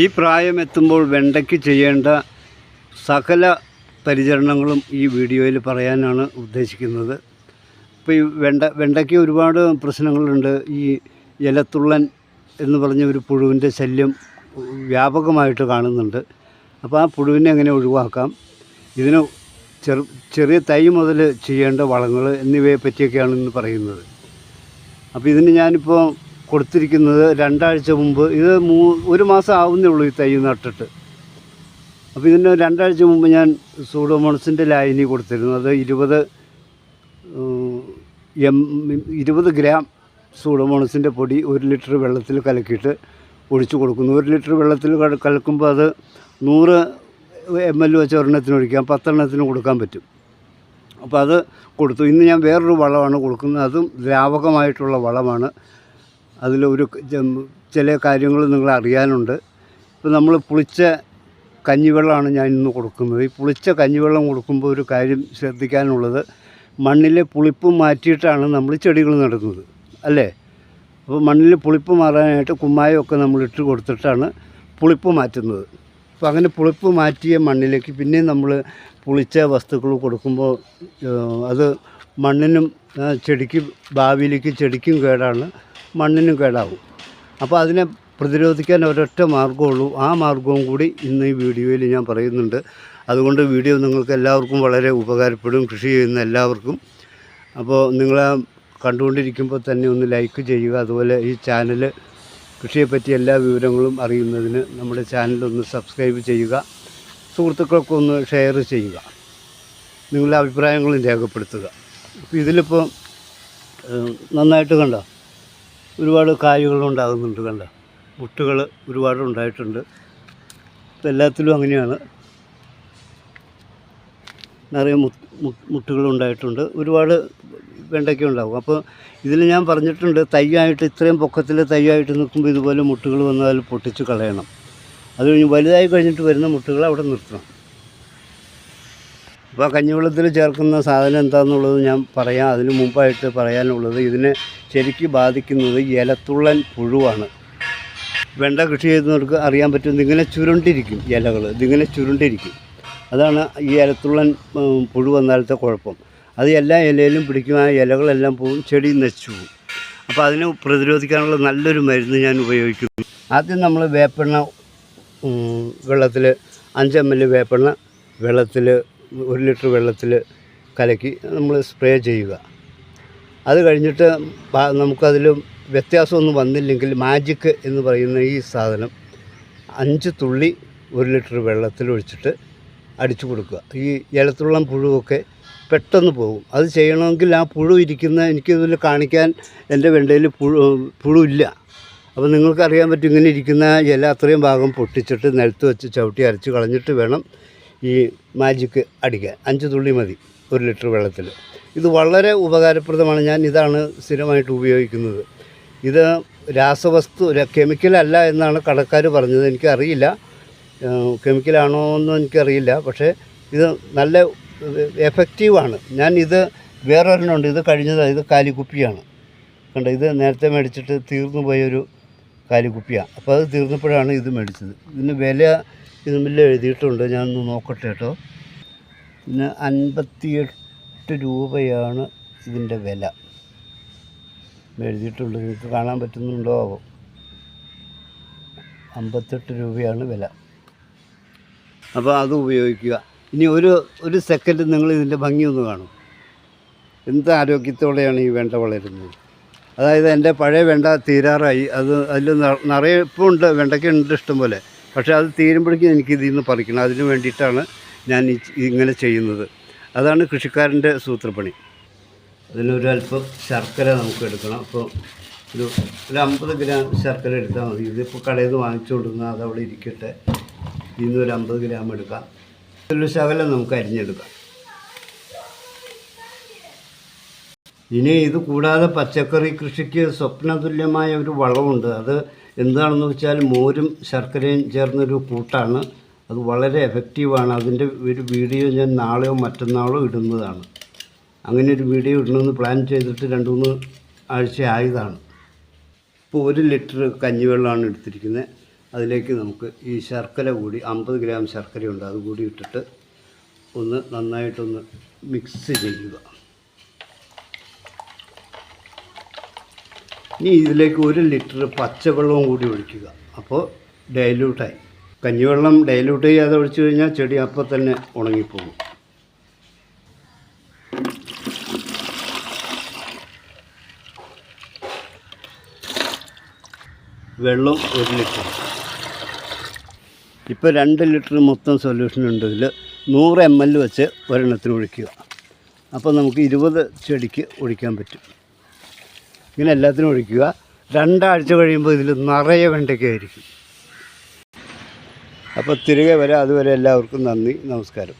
ഈ പ്രായം എത്തുമ്പോൾ വെണ്ടയ്ക്ക് ചെയ്യേണ്ട സകല പരിചരണങ്ങളും ഈ വീഡിയോയിൽ പറയാനാണ് ഉദ്ദേശിക്കുന്നത്. ഇപ്പോൾ ഈ വെണ്ട വെണ്ടയ്ക്ക് ഒരുപാട് പ്രശ്നങ്ങളുണ്ട്. ഈ ഇലത്തുള്ളൻ എന്ന് പറഞ്ഞ ഒരു പുഴുവിന്റെ ശല്യം വ്യാപകമായിട്ട് കാണുന്നുണ്ട്. അപ്പോൾ ആ പുഴുവിനെ എങ്ങനെ ഒഴിവാക്കാം? ഇതിന് ചെറു ചെറിയ തൈ മുതൽ ചെയ്യേണ്ട വളങ്ങൾ എന്നിവയെ പറ്റിയൊക്കെയാണ് ഇന്ന് പറയുന്നത്. അപ്പോൾ ഇതിന് ഞാനിപ്പോൾ കൊടുത്തിരിക്കുന്നത് രണ്ടാഴ്ച മുമ്പ്. ഇത് മൂ ഒരു മാസം ആവുന്നേ ഉള്ളൂ ഈ തൈ നട്ടിട്ട്. അപ്പോൾ ഇതിന് രണ്ടാഴ്ച മുമ്പ് ഞാൻ സൂഡോമോണസിന്റെ ലായനി കൊടുത്തിരുന്നു. അത് ഇരുപത് എം ഇരുപത് ഗ്രാം സൂഡോമോണസിന്റെ പൊടി ഒരു ലിറ്റർ വെള്ളത്തിൽ കലക്കിയിട്ട് ഒഴിച്ചു കൊടുക്കുന്നു. ഒരു ലിറ്റർ വെള്ളത്തിൽ കലക്കുമ്പോൾ അത് നൂറ് എം എൽ വെച്ച് ഒരെണ്ണത്തിന് ഒഴിക്കാം പത്തെണ്ണത്തിന് കൊടുക്കാൻ പറ്റും. അപ്പോൾ അത് കൊടുത്തു. ഇന്ന് ഞാൻ വേറൊരു വളമാണ് കൊടുക്കുന്നത്. അതും ദ്രാവകമായിട്ടുള്ള വളമാണ്. അതിലൊരു ചില കാര്യങ്ങൾ നിങ്ങൾ അറിയാനുണ്ട്. ഇപ്പോൾ നമ്മൾ പുളിച്ച കഞ്ഞിവെള്ളമാണ് ഞാൻ ഇന്ന് കൊടുക്കുന്നത്. ഈ പുളിച്ച കഞ്ഞിവെള്ളം കൊടുക്കുമ്പോൾ ഒരു കാര്യം ശ്രദ്ധിക്കാനുള്ളത് മണ്ണിലെ പുളിപ്പ് മാറ്റിയിട്ടാണ് നമ്മൾ ചെടികൾ നടുന്നത് അല്ലേ? അപ്പോൾ മണ്ണിൽ പുളിപ്പ് മാറാനായിട്ട് കുമ്മായമൊക്കെ നമ്മൾ ഇട്ട് കൊടുത്തിട്ടാണ് പുളിപ്പ് മാറ്റുന്നത്. അപ്പോൾ അങ്ങനെ പുളിപ്പ് മാറ്റിയ മണ്ണിലേക്ക് പിന്നെയും നമ്മൾ പുളിച്ച വസ്തുക്കൾ കൊടുക്കുമ്പോൾ അത് മണ്ണിനും ചെടിക്കും ഭാവിയിലേക്ക് ചെടിക്കും കേടാണ്. മണ്ണിനും കേടാവും. അപ്പോൾ അതിനെ പ്രതിരോധിക്കാൻ ഒരൊറ്റ മാർഗമുള്ളൂ. ആ മാർഗവും കൂടി ഇന്ന് ഈ വീഡിയോയിൽ ഞാൻ പറയുന്നുണ്ട്. അതുകൊണ്ട് വീഡിയോ നിങ്ങൾക്ക് എല്ലാവർക്കും വളരെ ഉപകാരപ്പെടും. കൃഷി ചെയ്യുന്ന എല്ലാവർക്കും. അപ്പോൾ നിങ്ങൾ കണ്ടുകൊണ്ടിരിക്കുമ്പോൾ തന്നെ ഒന്ന് ലൈക്ക് ചെയ്യുക. അതുപോലെ ഈ ചാനൽ കൃഷിയെപ്പറ്റി എല്ലാ വിവരങ്ങളും അറിയുന്നതിന് നമ്മുടെ ചാനൽ ഒന്ന് സബ്സ്ക്രൈബ് ചെയ്യുക. സുഹൃത്തുക്കൾക്ക് ഒന്ന് ഷെയർ ചെയ്യുക. നിങ്ങളുടെ അഭിപ്രായങ്ങളും രേഖപ്പെടുത്തുക. അപ്പോൾ ഇതിലിപ്പോൾ നന്നായിട്ട് കണ്ടോ? ഒരുപാട് കായ്കളുണ്ടാകുന്നുണ്ട് കണ്ട. മുട്ടുകൾ ഒരുപാട് ഉണ്ടായിട്ടുണ്ട്. എല്ലാത്തിലും അങ്ങനെയാണ്. നിറയെ മുട്ടുകൾ ഉണ്ടായിട്ടുണ്ട്. ഒരുപാട് വെണ്ടയ്ക്ക ഉണ്ടാകും. അപ്പോൾ ഇതിൽ ഞാൻ പറഞ്ഞിട്ടുണ്ട് തൈയായിട്ട് ഇത്രയും പൊക്കത്തിൽ തൈയായിട്ട് നിൽക്കുമ്പോൾ ഇതുപോലെ മുട്ടുകൾ വന്നാൽ പൊട്ടിച്ച് കളയണം. അത് കഴിഞ്ഞ് വലുതായി കഴിഞ്ഞിട്ട് വരുന്ന മുട്ടുകൾ അവിടെ നിർത്തണം. അപ്പോൾ കഞ്ഞി കഞ്ഞിവെള്ളത്തിൽ ചേർക്കുന്ന സാധനം എന്താണെന്നുള്ളത് ഞാൻ പറയാം. അതിന് മുമ്പായിട്ട് പറയാനുള്ളത് ഇതിനെ ശരിക്കും ബാധിക്കുന്നത് ഇലത്തുള്ളൻ പുഴുവാണ്. വെണ്ട കൃഷി ചെയ്യുന്നവർക്ക് അറിയാൻ പറ്റും ഇതിങ്ങനെ ചുരുണ്ടിരിക്കും ഇലകൾ ഇതിങ്ങനെ ചുരുണ്ടിരിക്കും. അതാണ് ഈ ഇലത്തുള്ളൻ പുഴു വന്നാലത്തെ കുഴപ്പം. അത് എല്ലാ ഇലയിലും പിടിക്കും. ആ ഇലകളെല്ലാം പോവും ചെടി നശിച്ചു പോകും. അപ്പോൾ അതിനെ പ്രതിരോധിക്കാനുള്ള നല്ലൊരു മരുന്ന് ഞാൻ ഉപയോഗിക്കുന്നു. ആദ്യം നമ്മൾ വേപ്പെണ്ണ വെള്ളത്തിൽ അഞ്ച് എം എൽ വേപ്പെണ്ണ വെള്ളത്തിൽ ഒരു ലിറ്റർ വെള്ളത്തിൽ കലക്കി നമ്മൾ സ്പ്രേ ചെയ്യുക. അത് കഴിഞ്ഞിട്ട് നമുക്കതിൽ വ്യത്യാസമൊന്നും വന്നില്ലെങ്കിൽ മാജിക് എന്ന് പറയുന്ന ഈ സാധനം അഞ്ച് തുള്ളി ഒരു ലിറ്റർ വെള്ളത്തിൽ ഒഴിച്ചിട്ട് അടിച്ചു കൊടുക്കുക. ഈ ഇലത്തുള്ളം പുഴുവൊക്കെ പെട്ടെന്ന് പോകും. അത് ചെയ്യണമെങ്കിൽ ആ പുഴു ഇരിക്കുന്ന എനിക്കിതിൽ കാണിക്കാൻ എന്റെ വെണ്ടയിൽ പുഴു പുഴു ഇല്ല അപ്പോൾ നിങ്ങൾക്കറിയാൻ പറ്റും ഇങ്ങനെ ഇരിക്കുന്ന ഇല അത്രയും ഭാഗം പൊട്ടിച്ചിട്ട് നിലത്ത് വെച്ച് ചവിട്ടി അരച്ച് കളഞ്ഞിട്ട് വേണം ഈ മാജിക്ക് അടിക്കുക. അഞ്ച് തുള്ളി മതി ഒരു ലിറ്റർ വെള്ളത്തിൽ. ഇത് വളരെ ഉപകാരപ്രദമാണ്. ഞാൻ ഇതാണ് സ്ഥിരമായിട്ട് ഉപയോഗിക്കുന്നത്. ഇത് രാസവസ്തു കെമിക്കലല്ല എന്നാണ് കടക്കാർ പറഞ്ഞത്. എനിക്കറിയില്ല. കെമിക്കലാണോ എന്നും എനിക്കറിയില്ല. പക്ഷേ ഇത് നല്ല എഫക്റ്റീവാണ് ഞാൻ ഇത് വേറൊരെണ്ണമുണ്ട്. ഇത് കഴിഞ്ഞത് ഇത് കാലിക്കുപ്പിയാണ്. കണ്ടോ? ഇത് നേരത്തെ മേടിച്ചിട്ട് തീർന്നു പോയൊരു കാലിക്കുപ്പിയാണ് അപ്പോൾ അത് തീർന്നപ്പോഴാണ് ഇത് മേടിച്ചത്. ഇതിന് വില ഇതിൽ എഴുതിയിട്ടുണ്ട്. ഞാനൊന്ന് നോക്കട്ടെ കേട്ടോ. പിന്നെ അൻപത്തിയെട്ട് രൂപയാണ് ഇതിന്റെ വില. എഴുതിയിട്ടുണ്ട്. നിങ്ങൾക്ക് കാണാൻ പറ്റുന്നുണ്ടോ? ആവോ അമ്പത്തെട്ട് രൂപയാണ് വില. അപ്പോൾ അത് ഉപയോഗിക്കുക. ഇനി ഒരു ഒരു സെക്കൻഡ് നിങ്ങൾ ഇതിന്റെ ഭംഗി ഒന്ന് കാണും. എന്ത് ആരോഗ്യത്തോടെയാണ് ഈ വെണ്ട വളരുന്നത്? അതായത് എന്റെ പഴയ വെണ്ട തീരാറായി. അത് അതിൽ നിറയെ ഇപ്പോൾ ഉണ്ട് വെണ്ടയ്ക്ക് ഉണ്ട് ഇഷ്ടം പോലെ. പക്ഷേ അത് തീരുമ്പോഴേക്കും എനിക്ക് ഇതിൽ നിന്ന് പറിക്കണം. അതിന് വേണ്ടിയിട്ടാണ് ഞാൻ ഇങ്ങനെ ചെയ്യുന്നത്. അതാണ് കൃഷിക്കാരന്റെ സൂത്രപ്പണി. അതിനൊരു അല്പം ശർക്കര നമുക്ക് എടുക്കണം. അപ്പോൾ ഒരു ഒരു അമ്പത് ഗ്രാം ശർക്കര എടുത്താൽ മതി. ഇതിപ്പോൾ കടയിൽ നിന്ന് വാങ്ങിച്ചുകൊണ്ടിരുന്ന അതവിടെ ഇരിക്കട്ടെ. ഇന്ന് ഒരു അമ്പത് ഗ്രാം എടുക്കാം. ഒരു ശകലം നമുക്ക് അരിഞ്ഞെടുക്കാം. ഇനി ഇത് കൂടാതെ പച്ചക്കറി കൃഷിക്ക് സ്വപ്നതുല്യമായ ഒരു വളമുണ്ട് അത് എന്താണെന്ന് വെച്ചാൽ മോരും ശർക്കരയും ചേർന്നൊരു കൂട്ടാണ്. അത് വളരെ എഫക്റ്റീവാണ് അതിന്റെ ഒരു വീഡിയോ ഞാൻ നാളെയോ മറ്റന്നാളോ ഇടുന്നതാണ്. അങ്ങനെ ഒരു വീഡിയോ ഇടണമെന്ന് പ്ലാൻ ചെയ്തിട്ട് രണ്ട് മൂന്ന് ആഴ്ച ആയതാണ്. ഇപ്പോൾ ഒരു ലിറ്റർ കഞ്ഞിവെള്ളമാണ് എടുത്തിരിക്കുന്നത്. അതിലേക്ക് നമുക്ക് ഈ ശർക്കര കൂടി അമ്പത് ഗ്രാം ശർക്കരയുണ്ട്. അത് കൂടി ഇട്ടിട്ട് ഒന്ന് നന്നായിട്ടൊന്ന് മിക്സ് ചെയ്യുക. ഇനി ഇതിലേക്ക് ഒരു ലിറ്റർ പച്ചവെള്ളവും കൂടി ഒഴിക്കുക. അപ്പോൾ ഡൈല്യൂട്ടായി കഞ്ഞിവെള്ളം ഡൈല്യൂട്ട് ചെയ്യാതെ ഒഴിച്ചു കഴിഞ്ഞാൽ ചെടി അപ്പം തന്നെ ഉണങ്ങിപ്പോകും. വെള്ളം ഒരു ലിറ്റർ. ഇപ്പോൾ രണ്ട് ലിറ്റർ മൊത്തം സൊല്യൂഷൻ ഉണ്ട്. നൂറ് എം എൽ വെച്ച് ഒരെണ്ണത്തിന് ഒഴിക്കുക. അപ്പോൾ നമുക്ക് ഇരുപത് ചെടിക്ക് ഒഴിക്കാൻ പറ്റും. ഇങ്ങനെ എല്ലാത്തിനും ഒഴിക്കുക. രണ്ടാഴ്ച കഴിയുമ്പോൾ ഇതിൽ നിറയെ വെണ്ടയ്ക്കായിരിക്കും അപ്പോൾ തിരികെ വരാം. അതുവരെ എല്ലാവർക്കും നന്ദി. നമസ്കാരം.